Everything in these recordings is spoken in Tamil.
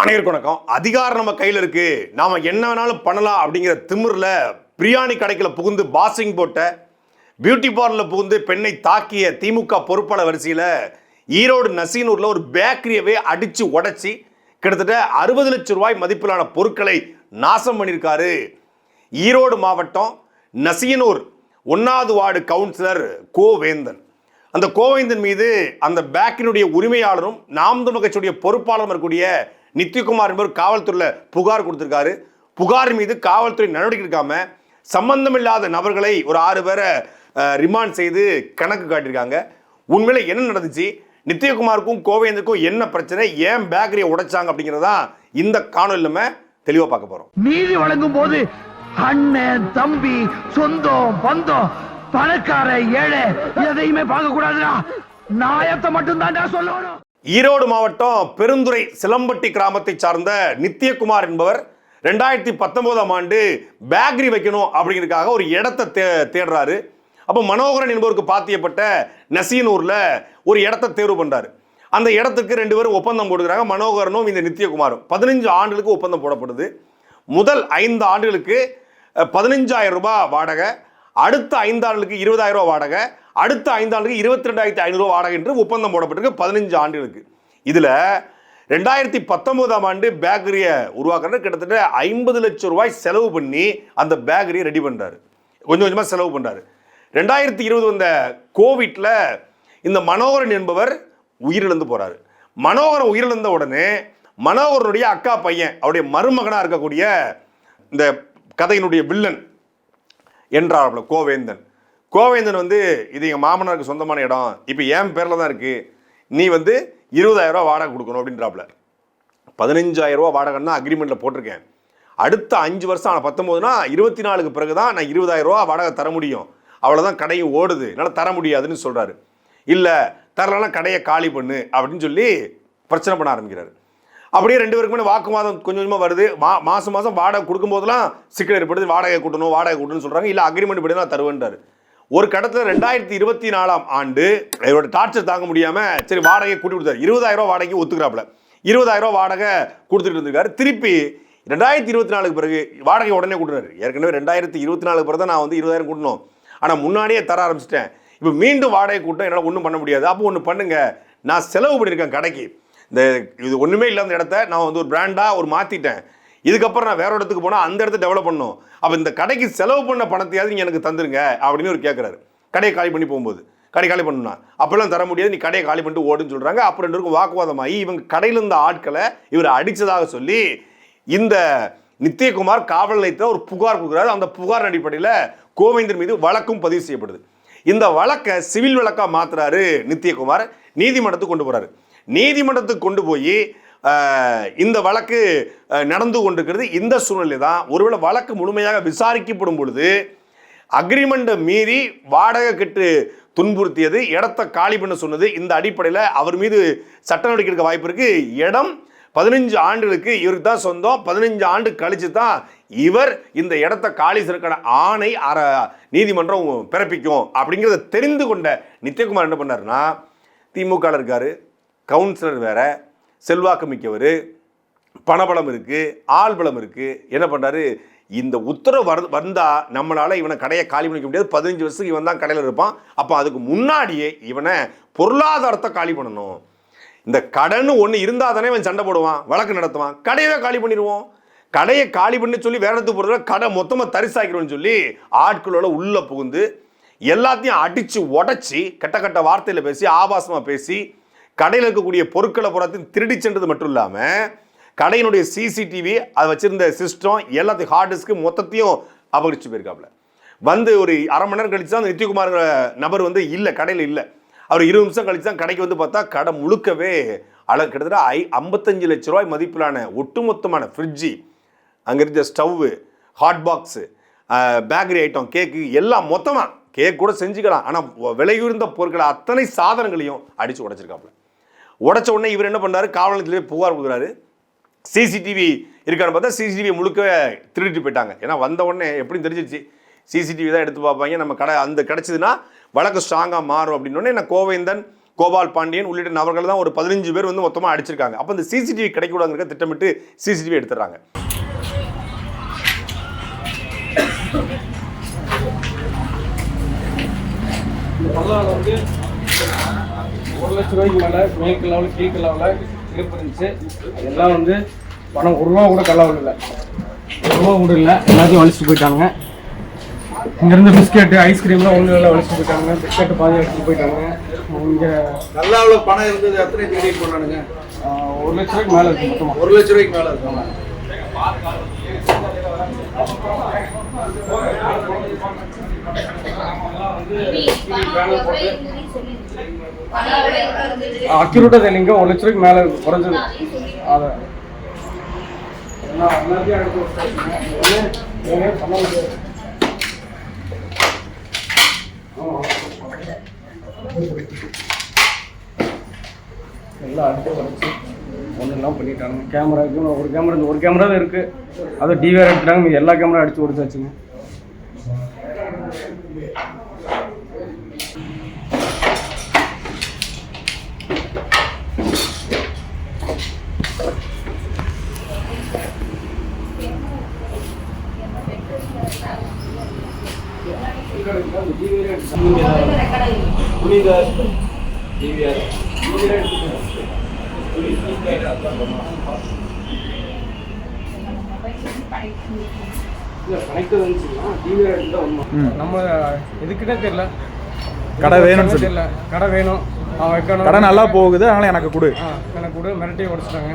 அனைவருக்கும் வணக்கம். அதிகாரம் நம்ம கையில் இருக்கு. நாம என்ன வேணாலும் பண்ணலாம் அப்படிங்கிற திமிரில் பிரியாணி கடைக்கில் புகுந்து பாசிங் போட்ட பியூட்டி பார்லரில் புகுந்து பெண்ணை தாக்கிய திமுக பொறுப்பாளர் வரிசையில் ஈரோடு நசீனூரில் ஒரு பேக்கரியவே அடித்து உடச்சி கிட்டத்தட்ட அறுபது லட்சம் ரூபாய் மதிப்பிலான பொருட்களை நாசம் பண்ணியிருக்காரு. ஈரோடு மாவட்டம் நசீனூர் ஒன்னாவது வார்டு கவுன்சிலர் கோவேந்தன். அந்த கோவேந்தன் மீது அந்த பேக்கினுடைய உரிமையாளரும் நாம் தமிழ் கட்சியுடைய பொறுப்பாளரும் இருக்கக்கூடிய நித்யகுமார் என்பவர் காவல்துறையில் புகார் கொடுத்துருக்காரு. புகார் மீது காவல்துறை நடவடிக்கை எடுக்காம சம்பந்தமில்லாத நபர்களை ஒரு ஆறு பேரை ரிமாண்ட் செய்து கணக்கு காட்டியிருக்காங்க. உண்மையில என்ன நடந்துச்சு? நித்யகுமாருக்கும் கோவேந்தனுக்கும் என்ன பிரச்சனை? ஏன் பேக்கரியை உடைச்சாங்க அப்படிங்கிறதான் இந்த காணொலி நம்ம தெளிவாக பார்க்க போறோம். நீதி வழங்கும் போது அண்ணன் தம்பி சொந்தம் பந்தம் பணக்கார ஏழை எதையுமே பார்க்க கூடாதுடா நாயத்தை மட்டும் தான் சொல்லணும். ஈரோடு மாவட்டம் பெருந்துறை சிலம்பட்டி கிராமத்தை சார்ந்த நித்யகுமார் என்பவர் ரெண்டாயிரத்தி பத்தொன்பதாம் ஆண்டு பேக்கரி வைக்கணும் அப்படிங்கிறதுக்காக ஒரு இடத்தை தே தேடுறாரு. அப்போ மனோகரன் என்பவருக்கு பாத்தியப்பட்ட நசீனூரில் ஒரு இடத்தை தேர்வு பண்ணுறாரு அந்த இடத்துக்கு ரெண்டு பேரும் ஒப்பந்தம் போடுகிறாங்க மனோகரனும் இந்த நித்யகுமாரும். பதினஞ்சு ஆண்டுகளுக்கு ஒப்பந்தம் போடப்படுது. முதல் ஐந்து ஆண்டுகளுக்கு பதினஞ்சாயிரம் ரூபாய் வாடகை. அடுத்த ஐந்தாண்டுக்கு இருபதாயிரம் ரூபா வாடகை அடுத்த ஐந்தாண்டுக்கு இருபத்தி ரெண்டாயிரத்தி ஐநூறுரூவா வாடகை என்று ஒப்பந்தம் போடப்பட்டிருக்கு பதினஞ்சு ஆண்டுகளுக்கு. இதில் ரெண்டாயிரத்தி பத்தொன்பதாம் ஆண்டு பேக்கரியை உருவாக்குறது கிட்டத்தட்ட ஐம்பது லட்சம் ரூபாய் செலவு பண்ணி அந்த பேக்கரியை ரெடி பண்ணுறாரு கொஞ்சம் கொஞ்சமாக செலவு பண்ணுறாரு ரெண்டாயிரத்தி இருபது வந்த கோவிட்டில் இந்த மனோகரன் என்பவர் உயிரிழந்து போகிறார் மனோகரன் உயிரிழந்த உடனே மனோகரனுடைய அக்கா பையன் அவருடைய மருமகனாக இருக்கக்கூடிய இந்த கதையினுடைய வில்லன் என்றார்ல கோவேந்தன். கோவேந்தன் வந்து இது எங்கள் மாமனாருக்கு சொந்தமான இடம் இப்போ என் பேரில் தான் இருக்குது நீ வந்து இருபதாயிரரூவா வாடகை கொடுக்கணும் அப்படின்றாப்ல பதினஞ்சாயிரரூவா ரூபா அக்ரிமெண்ட்டில் போட்டிருக்கேன். அடுத்த அஞ்சு வருஷம் ஆனால் பத்தொம்போதுனா இருபத்தி நாலுக்கு பிறகு தான் நான் இருபதாயிரரூவா வாடகை தர முடியும். அவ்வளோதான் கடையும் ஓடுது. என்னால் தர முடியாதுன்னு சொல்கிறாரு இல்லை தரலன்னா கடையை காலி பண்ணு அப்படின்னு சொல்லி பிரச்சனை பண்ண ஆரம்பிக்கிறாரு. அப்படியே ரெண்டு பேருக்குமே வாக்குவாதம் கொஞ்சம் கொஞ்சமாக வருது. மா மாதம் மாதம் வாடகை கொடுக்கும்போதெல்லாம் சிக்கல் ஏற்படுது. வாடகை கூட்டணும் வாடகை கூட்டணும்னு சொல்கிறாங்க இல்லை அக்ரிமெண்ட் படி நான் தருவேன்றாரு. ஒரு கடத்தில் ரெண்டாயிரத்தி இருபத்தி நாலாம் ஆண்டு இவரோட டார்ச்சர் தாங்க முடியாமல் சரி வாடகையை கூட்டி கொடுத்தாரு. இருபதாயிரம் ரூபா வாடகைக்கு ஒத்துக்கிறாப்புல. இருபதாயிரம் ரூபா வாடகை கொடுத்துட்டு இருந்திருக்காரு. திருப்பி ரெண்டாயிரத்தி இருபத்தி நாலுக்கு பிறகு வாடகை உடனே கொடுக்குறாரு ஏற்கனவே ரெண்டாயிரத்தி இருபத்தி நாலுக்கு பிறகு தான் நான் வந்து இருபதாயிரம் கூட்டணும். ஆனால் முன்னாடியே தர ஆரம்பிச்சிட்டேன். இப்போ மீண்டும் வாடகை கூட்டம் என்னால் ஒன்றும் பண்ண முடியாது. அப்போ ஒன்று பண்ணுங்க. நான் செலவு பண்ணியிருக்கேன் கடைக்கு. இந்த இது ஒன்றுமே இல்லாத இடத்த நான் வந்து ஒரு பிராண்டாக ஒரு மாற்றிட்டேன் இதுக்கப்புறம் நான் வேற இடத்துக்கு போனால் அந்த இடத்த டெவலப் பண்ணணும் அப்போ இந்த கடைக்கு செலவு பண்ண பணத்தையாவது நீங்கள் எனக்கு தந்துருங்க அப்படின்னு ஒரு கேட்குறாரு கடையை காலி பண்ணி போகும்போது. கடை காலி பண்ணணும்னா. அப்போல்லாம் தர முடியாது. நீ கடையை காலி பண்ணிட்டு ஓடுன்னு சொல்கிறாங்க அப்புறம் ரெண்டு பேருக்கும் வாக்குவாதமாகி இவங்க கடையில் இருந்த ஆட்களை இவர் அடித்ததாக சொல்லி இந்த நித்யகுமார் காவல் நிலையத்தில் ஒரு புகார் கொடுக்குறாரு. அந்த புகார் அடிப்படையில் கோவிந்தர் மீது வழக்கும் பதிவு செய்யப்படுது. இந்த வழக்கை சிவில் வழக்காக மாற்றுறாரு நித்யகுமார் நீதிமன்றத்துக்கு கொண்டு போகிறாரு நீதிமன்றத்துக்கு கொண்டு போய் இந்த வழக்கு நடந்து கொண்டிருக்கிறது. இந்த சூழ்நிலை தான் ஒருவேளை வழக்கு முழுமையாக விசாரிக்கப்படும் பொழுது அக்ரிமெண்ட்டை மீறி வாடகை கட்டு துன்புறுத்தியது இடத்த காலி பண்ண சொன்னது இந்த அடிப்படையில் அவர் மீது சட்ட நடவடிக்கை எடுக்க வாய்ப்பு இருக்குது இடம் பதினஞ்சு ஆண்டுகளுக்கு இவருக்கு தான் சொந்தம். பதினஞ்சு ஆண்டு கழித்து தான் இவர் இந்த இடத்த காலி செய்யறதுக்கான ஆணை அற நீதிமன்றம் பிறப்பிக்கும். அப்படிங்கிறத தெரிந்து கொண்ட நித்யகுமார் என்ன பண்ணாருன்னா திமுக இருக்காரு. கவுன்சிலர் வேற செல்வாக்கு மிக்கவர் பணபலம் இருக்குது ஆள் பலம் இருக்குது என்ன பண்ணுறாரு இந்த உத்தரவு வர வந்தால் நம்மளால் இவனை கடையை காலி பண்ணிக்க முடியாது. பதினஞ்சு வருஷத்துக்கு இவன் தான் கடையில் இருப்பான். அப்போ அதுக்கு முன்னாடியே இவனை பொருளாதாரத்தை காலி பண்ணணும். இந்த கடன் ஒன்று இருந்தால் தானே இவன் சண்டை போடுவான் வழக்கு நடத்துவான். கடையவே காலி பண்ணிடுவோம். கடையை காலி பண்ணி சொல்லி வேற இடத்துக்கு போகிறத கடை மொத்தமாக தரிசாக்கிறோம்னு சொல்லி ஆட்களோட உள்ளே புகுந்து எல்லாத்தையும் அடித்து உடச்சி கெட்ட கெட்ட வார்த்தையில் பேசி ஆபாசமாக பேசி கடையில் இருக்கக்கூடிய பொருட்களை புறத்தையும் திருடி சென்றது மட்டும் இல்லாமல் கடையினுடைய சிசிடிவி அதை வச்சிருந்த சிஸ்டம் எல்லாத்தையும் ஹார்ட் டிஸ்க்கு மொத்தத்தையும் அபகரிச்சு போயிருக்காப்புல. வந்து ஒரு அரை மணி நேரம் கழிச்சு தான் அந்த நித்யகுமார்ங்கிற நபர் வந்து இல்லை கடையில் இல்லை. அவர் இருபது நிமிஷம் கழிச்சு தான் கடைக்கு வந்து பார்த்தா கடை முழுக்கவே அளவு கிட்டத்தட்ட ஐ ஐம்பத்தஞ்சு லட்ச ரூபாய் மதிப்பிலான ஒட்டுமொத்தமான ஃப்ரிட்ஜி அங்கே இருந்த stove hot box bakery item cake எல்லாம் மொத்தமாக கேக் கூட செஞ்சுக்கலாம். ஆனால் விலையுயர்ந்த பொருட்களை அத்தனை சாதனங்களையும் அடித்து உடைச்சிருக்காப்புல. உடச்ச உடனே இவர் என்ன பண்ணாரு? காவல் நிலையத்தில் புகார் கொடுக்குறாரு. சிசிடிவி இருக்கான்னு பார்த்தா சிசிடிவி முழுக்க திருடிட்டு போயிட்டாங்க. ஏன்னா வந்த உடனே எப்படி தெரிஞ்சிருச்சு. சிசிடிவி தான் எடுத்து பார்ப்பாங்க. நம்ம கடை அந்த கிடச்சிதுன்னா வழக்கு ஸ்ட்ராங்காக மாறும் அப்படின்னோடனே நான் கோவேந்தன் கோபால் பாண்டியன் உள்ளிட்ட நபர்கள் தான் ஒரு பதினஞ்சு பேர் வந்து மொத்தமாக அடிச்சிருக்காங்க. அப்போ இந்த சிசிடிவி கிடைக்கூடாதுங்க திட்டமிட்டு சிசிடிவி எடுத்துடுறாங்க. இந்த வந்து ஒரு லட்ச ரூபாய்க்கு மேலே மேற்கு லெவலில் கீழ்க்கு லெவலில் இருப்பு இருந்துச்சு. அதெல்லாம் வந்து பணம் ஒரு ரூபா கூட கல்லாவில் இல்லை. ஒரு ரூபா கூட இல்லை. எல்லாத்தையும் வலிச்சுட்டு போயிட்டாங்க இங்கேருந்து பிஸ்கெட்டு ஐஸ்கிரீம்லாம் ஒன்றும் இல்லை வலிச்சுட்டு போயிட்டாங்க பிஸ்கெட்டு பாதி எடுத்துட்டு போயிட்டாங்க இங்கே நல்லாவில் பணம் இருந்தது எத்தனை தேடி பண்ணானுங்க? ஒரு லட்ச ரூபாய்க்கு மேலே இருக்குது மொத்தமாக ஒரு லட்ச ரூபாய்க்கு மேல இருக்காங்க அக்யூரேட்டாக தெரியலிங்க ஒரு லட்ச ரூபாய்க்கு மேலே குறைஞ்சது. அதை. எல்லாம் அடுத்து வச்சு ஒன்றுலாம் பண்ணிட்டாங்க கேமரா ஒரு கேமரா இந்த ஒரு கேமரா தான் இருக்குது அதுவும் டிவிஆர் எடுத்துட்டாங்க எல்லா கேமரா அடித்து கொடுத்தாச்சுங்க டிவிஆர் நம்ம எதுக்குன்னே தெரியல. கடை வேணும்னு சொல்லி. தெரியல. கடை வேணும். அவன் வைக்கணும். கடை நல்லா போகுது அதனால எனக்கு கொடு. எனக்கு கூட. மிரட்டி உடச்சிட்டாங்க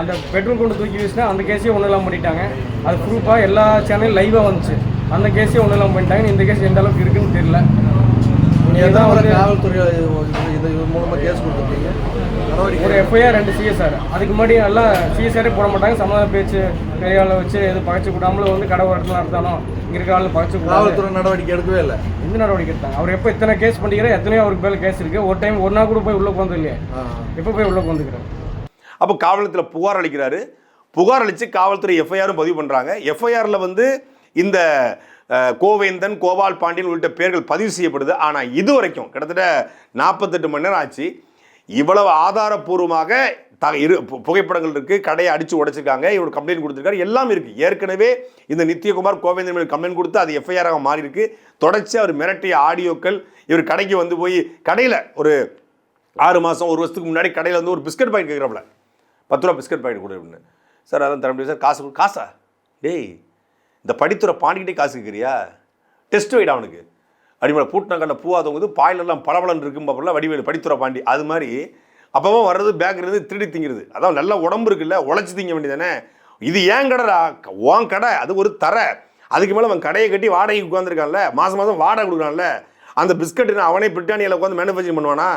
அந்த பெட்ரோல் கொண்டு தூக்கி வீசினா அந்த கேஸையும் ஒன்றும் இல்லாமல் பண்ணிட்டாங்க அது ப்ரூஃபாக எல்லா சேனலும் லைவாக வந்துச்சு. அந்த கேஸையும் ஒன்றும் இல்லாமல் பண்ணிட்டாங்க இந்த கேஸ் எந்த அளவுக்கு இருக்குன்னு தெரியல. எதான் வந்து காவல்துறை இது இது மூலமா கேஸ் கொடுத்துருக்கீங்க? ஒரு எஃப்ஐஆர் ரெண்டு சிஎஸ்ஆர் அதுக்கு முன்னாடி எல்லாம் சிஎஸ்ஆரே போட மாட்டாங்க. சமாதான பேச்சு பெரிய ஆளை வச்சு எது பகைச்சு கூடாமலும் வந்து கடை ஒரு இடத்துல நடத்தானோ இங்கே இருக்க ஆள் பகைச்சு காவல்துறை நடவடிக்கை எடுக்கவே இல்லை. எந்த நடவடிக்கை எடுத்தாங்க? அவர் எப்போ இத்தனை கேஸ் பண்ணிக்கிற எத்தனையோ அவருக்கு மேலே கேஸ் இருக்கு. ஒரு டைம் ஒரு நாள் கூட போய் உள்ள போனது இல்லையே. எப்போ போய் உள்ள போந்துக்கிறார் அப்போ காவலத்தில் புகார் அளிக்கிறாரு. புகார் அளித்து காவல்துறை எஃப்ஐஆரும் பதிவு பண்ணுறாங்க எஃப்ஐஆரில் வந்து இந்த கோவேந்தன் கோபால் பாண்டியன் உள்ளிட்ட பேர்கள் பதிவு செய்யப்படுது. ஆனால் இது வரைக்கும் கிட்டத்தட்ட நாற்பத்தெட்டு மணி நேரம் ஆச்சு. இவ்வளவு ஆதாரப்பூர்வமாக த இரு பு- புகைப்படங்கள் இருக்குது கடையை அடித்து உடைச்சிருக்காங்க. இவர் கம்ப்ளைண்ட் கொடுத்துருக்காரு. எல்லாம் இருக்குது ஏற்கனவே இந்த நித்யகுமார் கோவேந்தன் மேல் கம்ப்ளைண்ட் கொடுத்து அது எஃப்ஐஆராக மாறி இருக்கு தொடர்ச்சி அவர் மிரட்டிய ஆடியோக்கள் இவர் கடைக்கு வந்து போய் கடையில் ஒரு ஆறு மாதம் ஒரு வருஷத்துக்கு முன்னாடி கடையில் வந்து ஒரு பிஸ்கட் பாக்கெட் கேட்குறாப்புல. பத்து ரூபா பிஸ்கட் பாக்கெட் கொடு அப்படின்னு. சார் அதான் தர முடியும் சார் காசு கொடு காசா? டேய் இந்த படித்துறை பாண்டிக்கிட்டே காசு கேட்குறியா? டெஸ்ட் வைடா அவனுக்கு. அடிமலை பூட்டினாங்கல்ல பூவாதவங்க பாயிலெல்லாம் பளபளன்னு இருக்கும் பாப்பல வடிவேலு படித்துறை பாண்டி. அது மாதிரி அப்பப்போ வர்றது பேக்கரி இருந்து திருடி திங்கிறது. அதான் நல்லா உடம்பு இருக்குல்ல உழைச்சி திங்க வேண்டியதானே இது ஏன் கடைடா? உன் கடை அது ஒரு தர. அதுக்கு மேலே அவன் கடையை கட்டி வாடகைக்கு உட்காந்துருக்கான்ல மாதம் மாதம் வாடகை கொடுக்குறான்ல. அந்த பிஸ்கட்டு அவனே பிரிட்டானியில் உட்காந்து மேனுஃபேக்சரிங் பண்ணுவானா?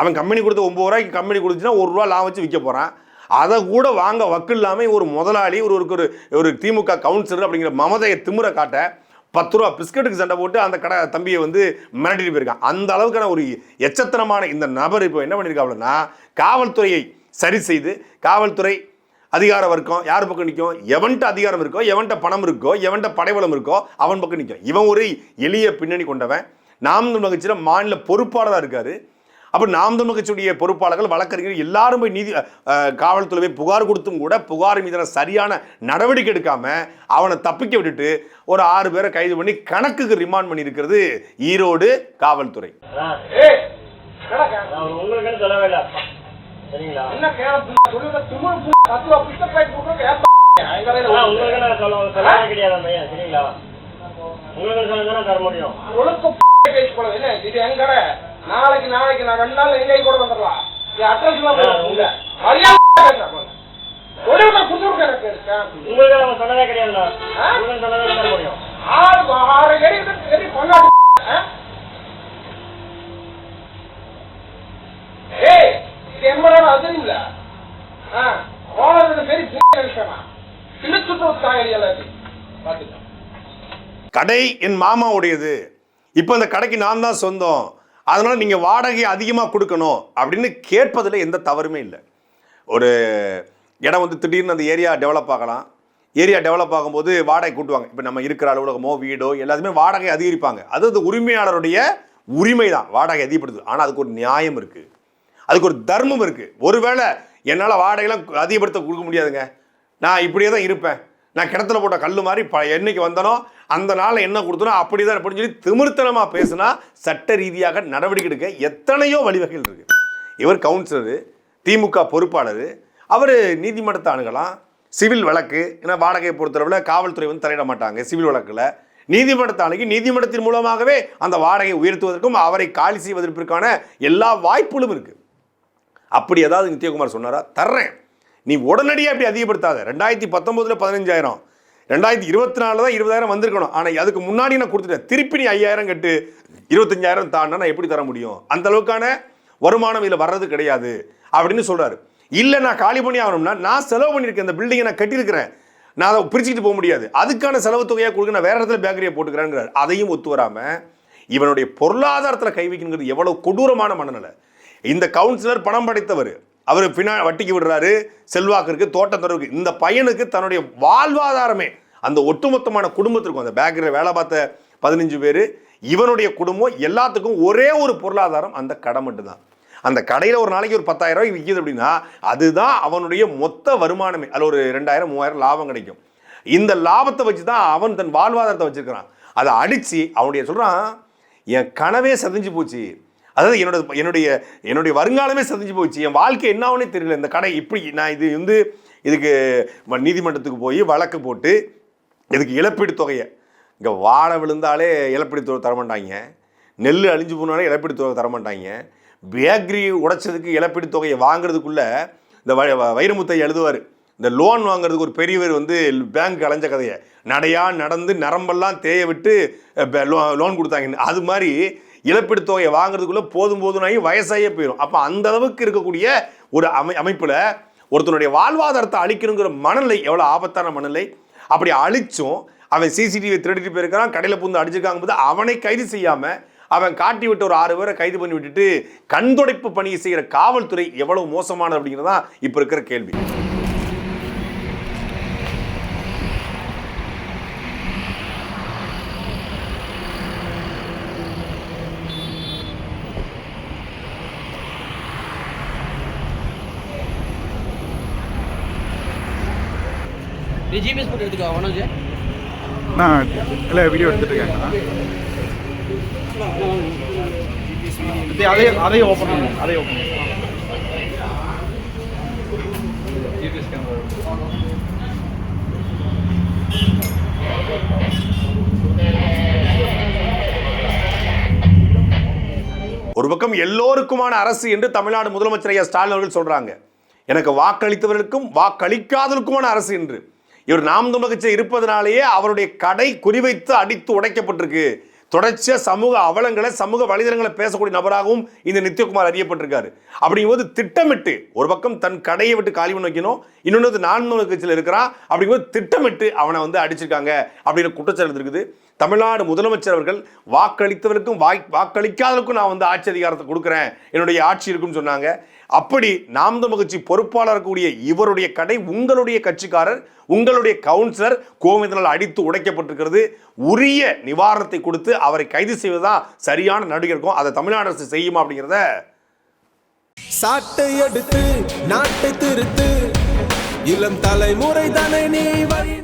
அவன் கம்பெனி கொடுத்த ஒம்பது ரூபாய்க்கு கம்பெனி கொடுத்துச்சுன்னா ஒரு ரூபா லாபம் வச்சு விற்க போகிறான் அதை கூட வாங்க வக்கு இல்லாமல் ஒரு முதலாளி ஒரு ஒரு- ஒரு திமுக கவுன்சிலர் அப்படிங்கிற மமதையை திமுறை காட்ட பத்து ரூபா பிஸ்கட்டுக்கு சண்டை போட்டு அந்த கடை தம்பியை வந்து மிரட்டிட்டு போயிருக்கான். அந்த அளவுக்கான ஒரு எச்சத்தனமான இந்த நபர் இப்போ என்ன பண்ணியிருக்காப்புலன்னா காவல்துறையை சரி செய்து காவல்துறை அதிகார வர்க்கம் யார் பக்கம் நிற்கும் எவன்ட்ட அதிகாரம் இருக்கோ எவன்ட்ட பணம் இருக்கோ எவன்ட்ட படைவளம் இருக்கோ அவன் பக்கம் நிற்கும் இவன் ஒரு எளிய பின்னணி கொண்டவன். நாம் தமிழ் கட்சியில் மாநில பொறுப்பாளராக இருக்காரு. அப்போ நாம் தமிழ் கட்சியுடைய பொறுப்பாளர்கள் வழக்கறிஞர் எல்லாரும் போய் நீதி காவல்துறை போய் புகார் கொடுத்தும் கூட புகார் மீதான சரியான நடவடிக்கை எடுக்காம அவனை தப்பிக்க விட்டுட்டு ஒரு ஆறு பேரை கைது பண்ணி கணக்குக்கு ரிமாண்ட் பண்ணியிருக்கிறது ஈரோடு காவல்துறை. உங்களுக்கு நான் கிடையாது நாளைக்கு நாளைக்கு நான் ரெண்டு நாள் எங்க கூட வந்துடலாம். என் அட்ரஸ் ஒரே ஒரு கொடுத்துருக்க எனக்கு உங்களுக்கு நம்ம சொன்னதே உங்களுக்கு சொன்னதே தர முடியும். ஆறு ஆறு கடி கடி பண்ணாடு ஏய் இது எண்பது அது இல்ல. ஆ ஓனர் பெரிய நினைச்சேன் இழுத்துட்டு தாங்கடி எல்லாத்தையும். பாத்துக்க கடை என் மாமாவுடையது. இப்போ இந்த கடைக்கு நான் தான் சொந்தம். அதனால் நீங்கள் வாடகை அதிகமாக கொடுக்கணும் அப்படின்னு கேட்பதில் எந்த தவறுமே இல்லை. ஒரு இடம் வந்து திடீர்னு அந்த ஏரியா டெவலப் ஆகலாம். ஏரியா டெவலப் ஆகும்போது வாடகை கூட்டுவாங்க. இப்போ நம்ம இருக்கிற அலுவலகமோ வீடோ எல்லாத்துமே வாடகை அதிகரிப்பாங்க. அது அது உரிமையாளருடைய உரிமை தான் வாடகை அதிகப்படுது ஆனால் அதுக்கு ஒரு நியாயம் இருக்குது அதுக்கு ஒரு தர்மம் இருக்குது ஒருவேளை என்னால் வாடகைலாம் அதிகப்படுத்த கொடுக்க முடியாதுங்க. நான் இப்படியே தான் இருப்பேன். நான் கிணத்துல போட்ட கல் மாதிரி ப என்னைக்கு வந்தனோ அந்த நாளில் என்ன கொடுத்தனோ அப்படி தான் அப்படின்னு சொல்லி திமிர்த்தனமாக பேசுனா சட்ட ரீதியாக நடவடிக்கை எடுக்க எத்தனையோ வழிவகைகள் இருக்குது இவர் கவுன்சிலரு திமுக பொறுப்பாளர் அவர் நீதிமன்றத்தை அணுகலாம். சிவில் வழக்கு ஏன்னா வாடகையை பொறுத்தளவில் காவல்துறை வந்து தலையிட மாட்டாங்க சிவில் வழக்கில். நீதிமன்றத்தை அணுகி நீதிமன்றத்தின் மூலமாகவே அந்த வாடகையை உயர்த்துவதற்கும் அவரை காலி செய்வதற்கான எல்லா வாய்ப்புகளும் இருக்குது அப்படி ஏதாவது நித்யகுமார் சொன்னாரா? தர்றேன். நீ உடனடியாக அப்படி அதிகப்படுத்தாத. ரெண்டாயிரத்தி பத்தொம்போதில் பதினஞ்சாயிரம். ரெண்டாயிரத்தி இருபத்தி நாலில் தான் இருபதாயிரம் வந்திருக்கணும். ஆனால் அதுக்கு முன்னாடி நான் கொடுத்துட்டேன். திருப்பி நீ ஐயாயிரம் கட்டு இருபத்தஞ்சாயிரம் தாண்டா நான் எப்படி தர முடியும்? அந்த அளவுக்கான வருமானம் இதில் வர்றது கிடையாது. அப்படின்னு சொல்கிறாரு இல்லை நான் காலி பண்ணி ஆகணும்னா நான் செலவு பண்ணியிருக்கேன் இந்த பில்டிங்கை நான் கட்டியிருக்கிறேன். நான் அதை பிரிச்சுக்கிட்டு போக முடியாது. அதுக்கான செலவு தொகையாக கொடுக்க நான் வேற இடத்துல பேக்கரியை போட்டுக்கிறேங்கிறார் அதையும் ஒத்து வராமல் இவனுடைய பொருளாதாரத்தில் கை வைக்கணுங்கிறது எவ்வளோ கொடூரமான மனநிலை. இந்த கவுன்சிலர் பணம் படைத்தவர். அவர் பின்னா வட்டிக்கு விடுறாரு செல்வாக்கு இருக்குது தோட்டம் இந்த பையனுக்கு தன்னுடைய வாழ்வாதாரமே அந்த ஒட்டுமொத்தமான குடும்பத்திற்கும் அந்த பேக்கரியில் வேலை பார்த்த பதினஞ்சு பேர் இவனுடைய குடும்பம் எல்லாத்துக்கும் ஒரே ஒரு பொருளாதாரம் அந்த கடை மட்டும்தான். அந்த கடையில் ஒரு நாளைக்கு ஒரு பத்தாயிரம் ரூபாய் விற்கிது அப்படின்னா அதுதான் அவனுடைய மொத்த வருமானமே. அதில் ஒரு ரெண்டாயிரம் மூவாயிரம் லாபம் கிடைக்கும். இந்த லாபத்தை வச்சு தான் அவன் தன் வாழ்வாதாரத்தை வச்சுருக்கிறான். அதை அடித்து அவனுடைய சொல்கிறான் என் கனவே சதிஞ்சு போச்சு. அதாவது என்னோட என்னுடைய என்னுடைய வருங்காலமே சந்திச்சு போச்சு. என் வாழ்க்கை என்ன ஆகுனே தெரியல. இந்த கடை இப்படி நான் இது வந்து இதுக்கு நீதிமன்றத்துக்கு போய் வழக்கு போட்டு இதுக்கு இழப்பீடு தொகையை. இங்கே வாழை விழுந்தாலே இழப்பீடு தொகை தரமாட்டாங்க. நெல் அழிஞ்சு போனாலே இழப்பீடு தொகை தரமாட்டாங்க. பேக்கரி உடைச்சதுக்கு இழப்பீடு தொகையை வாங்குறதுக்குள்ளே இந்த வ- வைரமுத்தை எழுதுவார். இந்த லோன் வாங்குறதுக்கு ஒரு பெரியவர் வந்து பேங்க் அலைஞ்ச கதையை. நடையாக நடந்து நரம்பெல்லாம் தேய விட்டு லோ லோன் கொடுத்தாங்க. அது மாதிரி இழப்பீடு தொகையை வாங்குறதுக்குள்ள போதும் போதும்னாகி வயசாகவே போயிடும் அப்போ அந்த அளவுக்கு இருக்கக்கூடிய ஒரு அமை அமைப்பில் ஒருத்தனுடைய வாழ்வாதாரத்தை அழிக்கணுங்கிற மனநிலை எவ்வளோ ஆபத்தான மனநிலை? அப்படி அழிச்சும் அவன் சிசிடிவி திருடிட்டு போயிருக்கிறான் கடையில் புந்து அடிச்சிருக்காங்க போது அவனை கைது செய்யாமல் அவன் காட்டி விட்டு ஒரு ஆறு பேரை கைது பண்ணி விட்டுட்டு கண்துடைப்பு பணியை செய்கிற காவல்துறை எவ்வளவு மோசமானது அப்படிங்கிறதா இப்போ இருக்கிற கேள்வி. ஜிபிஎஸ் போட்டு எடுத்துக்கோ மனோஜ் நான் இல்லை வீடியோ எடுத்துட்டு இருக்கேன். இது அதே அதே ஓப்பன் பண்ணுங்க அதே ஓப்பன் ஒரு பக்கம் எல்லோருக்குமான அரசு என்று தமிழ்நாடு முதலமைச்சர் ஐயா ஸ்டாலின் அவர்கள் சொல்றாங்க. எனக்கு வாக்களித்தவர்களுக்கும் வாக்களிக்காதவர்களுக்குமான அரசு என்று. இவர் நாம் தமிழர் கட்சியில் இருப்பதனாலேயே அவருடைய கடை குறிவைத்து அடித்து உடைக்கப்பட்டிருக்கு. தொடர்ச்சியாக சமூக அவலங்களை சமூக வலைதளங்களை பேசக்கூடிய நபராகவும் இந்த நித்யகுமார் அறியப்பட்டிருக்காரு. அப்படிங்கும்போது திட்டமிட்டு ஒரு பக்கம் தன் கடையை விட்டு காலி பண்ண வைக்கணும் இன்னொன்று நான் தமிழர் கட்சியில் இருக்கிறான் அப்படிங்கும்போது திட்டமிட்டு அவனை வந்து அடிச்சிருக்காங்க அப்படின்னு குற்றச்சாட்டு இருக்குது தமிழ்நாடு முதலமைச்சர் அவர்கள் வாக்களித்தவருக்கும் வாய் வாக்களிக்காதவருக்கும் நான் வந்து ஆட்சி அதிகாரத்தை கொடுக்குறேன் என்னுடைய ஆட்சி இருக்குன்னு சொன்னாங்க. அப்படி நாம் தமிழ் கட்சி பொறுப்பாளர் கூடிய இவருடைய கடை உங்களுடைய கட்சிக்காரர் உங்களுடைய கவுன்சிலர் கோவிந்தனால் அடித்து உடைக்கப்பட்டிருக்கிறது. உரிய நிவாரணத்தை கொடுத்து அவரை கைது செய்வதுதான் சரியான நடிகை இருக்கும். அதை தமிழ்நாடு அரசு செய்யுமா அப்படிங்கிறத? சாட்டை எடுத்து நாட்டை திருத்து. இளம் தலைமுறை தானே நீ வழி